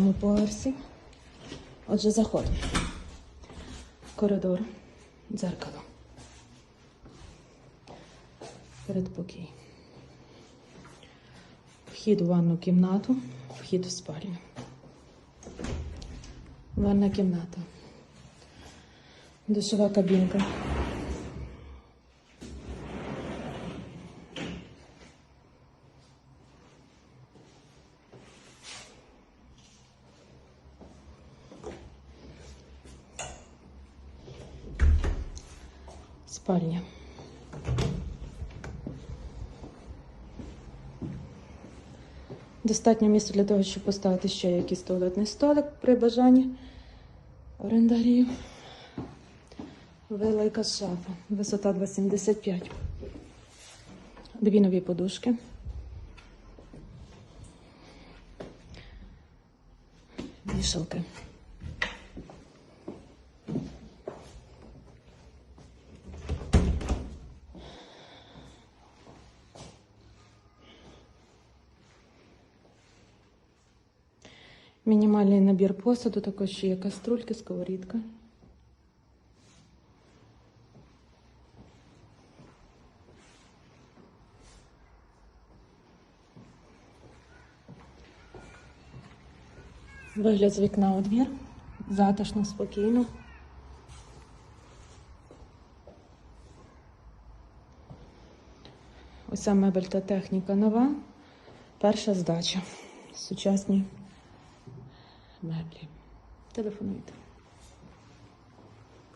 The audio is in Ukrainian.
першому поверсі. Отже, заходимо. Коридор, дзеркало. Передпокій. Вхід у ванну кімнату, вхід в спальню. Ванна кімната. Душова кабінка. Спальня. Достатньо місця для того, щоб поставити ще якийсь туалетний столик при бажанні орендарів. Велика шафа, висота 2,75. Дві нові подушки. Вішалки. Мінімальний набір посуду, також ще є каструльки, сковорідка. Вигляд з вікна у двір. Затишно, спокійно. Уся мебель та техніка нова. Перша здача. Сучасні Merhaba. Telefonu uydu.